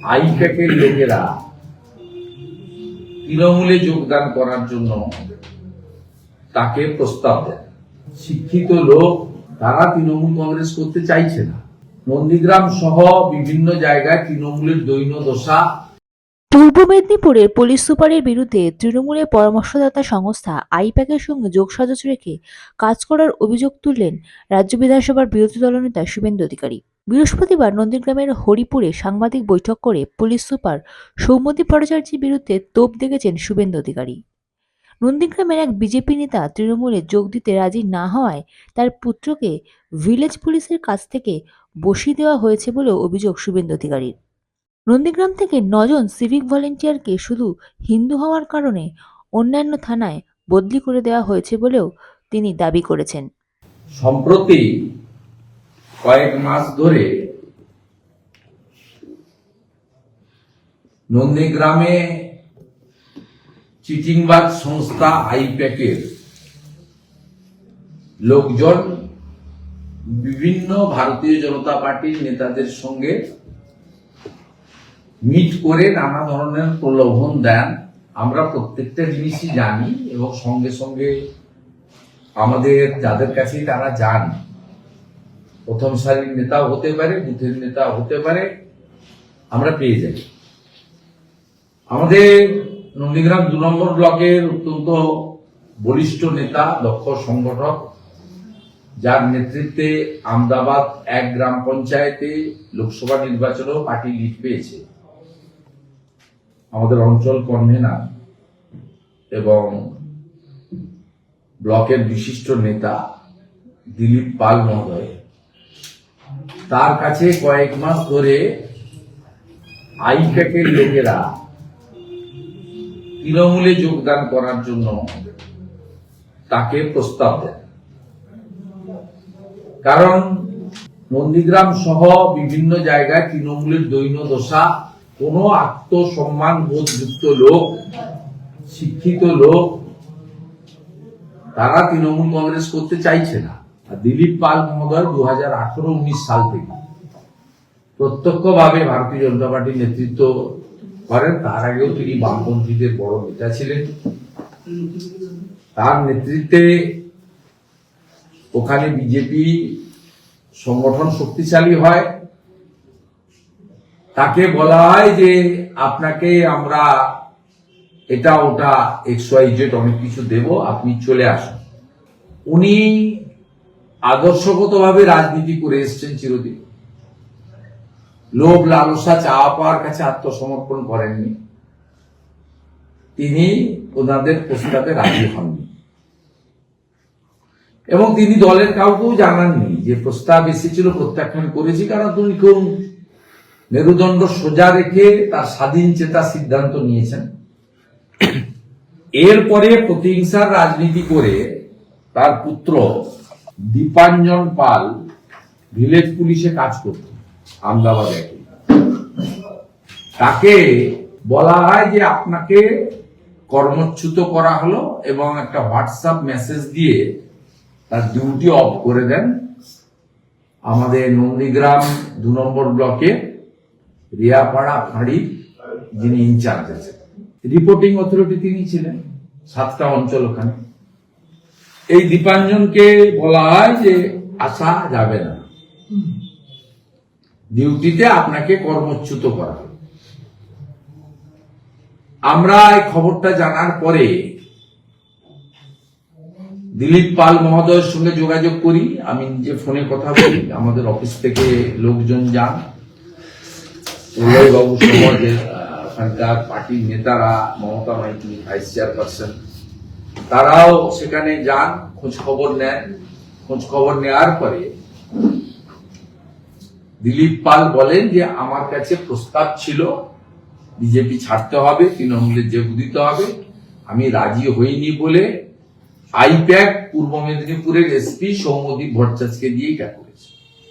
আইপ্যাকের লোকেরা তৃণমূলে যোগদান করার জন্য তাকে প্রস্তাব দেয় শিক্ষিত লোক তারা তৃণমূল কংগ্রেস করতে চাইছে না। নন্দীগ্রাম সহ বিভিন্ন জায়গায় তৃণমূলের দৈন্য দশা পূর্ব মেদিনীপুরের পুলিশ সুপারের বিরুদ্ধে তৃণমূলের পরামর্শদাতা সংস্থা আইপ্যাকের সঙ্গে যোগসাজশ রেখে কাজ করার অভিযোগ তুললেন রাজ্য বিধানসভার বিরোধী দলনেতা শুভেন্দু অধিকারী। বৃহস্পতিবার নন্দীগ্রামের হরিপুরে সাংবাদিক বৈঠক করে পুলিশ সুপার সৌমদী ভট্টাচার্যের বিরুদ্ধে তোপ দেখেছেন শুভেন্দু অধিকারী। নন্দীগ্রামের এক বিজেপি নেতা তৃণমূলে যোগ দিতে রাজি না হওয়ায় তার পুত্রকে ভিলেজ পুলিশের কাছ থেকে বসিয়ে দেওয়া হয়েছে বলেও অভিযোগ শুভেন্দু অধিকারীর। নন্দীগ্রাম থেকে নজন সিভিক ভলেন্টিয়ারকে শুধু হিন্দু হওয়ার কারণে অন্যান্য থানায় বদলি করে দেওয়া হয়েছে বলেও তিনি দাবি করেছেন। সম্প্রতি কয়েক মাস ধরে নন্দীগ্রামে চিটিংবাজ সংস্থা আইপ্যাকের লোকজন বিভিন্ন ভারতীয় জনতা পার্টির নেতাদের সঙ্গে মিট করে নানা ধরনের প্রলোভন দেন। আমরা প্রত্যেকটা জিনিসই জানি এবং সঙ্গে সঙ্গে আমাদের, যাদের কাছে তারা যান। প্রথম সারির নেতাও হতে পারে, বুথের নেতা হতে পারে, আমরা পেয়ে যাই। আমাদের নন্দীগ্রাম দু নম্বর ব্লকের অত্যন্ত বলিষ্ঠ নেতা, দক্ষ সংগঠক, যার নেতৃত্বে আমদাবাদ এক গ্রাম পঞ্চায়েতে লোকসভা নির্বাচনেও পার্টি লিড পেয়েছে। আমাদের অঞ্চল কনভেনার এবং ব্লকের বিশিষ্ট নেতা দিলীপ পাল মহোদয়, তার কাছে কয়েক মাস ধরে আইপ্যাকের লোকেরা তৃণমূলে যোগদান করার জন্য তাকে প্রস্তাব দেয় কারণ নন্দীগ্রাম সহ বিভিন্ন জায়গায় তৃণমূলের দৈন্য দশা কোনো আত্মসম্মান বোধযুক্ত লোক, শিক্ষিত লোক, তারা তৃণমূল কংগ্রেস করতে চাইছে না। দিলীপ পাল মহোদয় দু হাজার আঠারো উনিশ সাল থেকে প্রত্যক্ষভাবে ভারতীয় জনতা পার্টির নেতৃত্ব করেন। তার আগেও তিনি বামপন্থীদের বড় নেতা ছিলেন। তার নেতৃত্বে ওখানে বিজেপি সংগঠন শক্তিশালী হয়। তাকে বলা হয় যে আপনাকে আমরা এটা, ওটা এক্স ওয়াই অনেক কিছু দেব, আপনি চলে আসুন। উনি আদর্শগতভাবে রাজনীতি করে এসছেন চিরদিন। লোভ, লালসা, চাওয়া পাওয়ার কাছে আত্মসমর্পণ করেননি। তিনি ওনাদের প্রস্তাবে রাজি হননি। এবং তিনি দলের কাউকেও জানাননি যে প্রস্তাব এসেছিল, প্রত্যাখ্যান করেছি, কারণ তুমি কোন মেরুদণ্ড সোজা রেখে তার স্বাধীন চেতা সিদ্ধান্ত নিয়েছেন। এরপরে প্রতিহিংসার রাজনীতি করে তার পুত্র দীপাঞ্জন পাল ভিলেজ পুলিশে কাজ করত, আমদাবাদে। তাকে বলা হয় যে আপনাকে কর্মচ্যুত করা হলো এবং একটা হোয়াটসঅ্যাপ মেসেজ দিয়ে তার ডিউটি অফ করে দেন। আমাদের নন্দীগ্রাম দু নম্বর ব্লকে রিয়াপাড়া ফাঁড়ির যিনি ইনচার্জ আছেন। রিপোর্টিং অথরিটি তিনি ছিলেন, সাতটা অঞ্চল ওখানে। এই দীপাঞ্জনকে বলা হয় যে আসা যাবে না। ডিউটিতে আপনাকে কর্মচ্যুত করা। আমরা এই খবরটা জানার পরে দিলীপ পাল মহোদয়ের সঙ্গে যোগাযোগ করি। আমি নিজে ফোনে কথা বলি। আমাদের অফিস থেকে লোকজন যান। বাবু সমাজের ওখানকার পার্টির নেতারা, মমতা মাইতি, ভাইস চেয়ারপারসন, তারাও সেখানে যান খোঁজ খবর নেন। খোঁজ খবর নেওয়ার পরে দিলীপ পাল বলেন যে, আমার কাছে প্রস্তাব ছিল, বিজেপি ছাড়তে হবে, তৃণমূলের যোগ দিতে হবে। আমি রাজি হইনি বলে আইপ্যাক পূর্ব মেদিনীপুরের এসপি সৌমদীপ ভট্টাচার্যকে দিয়ে এটা করেছে।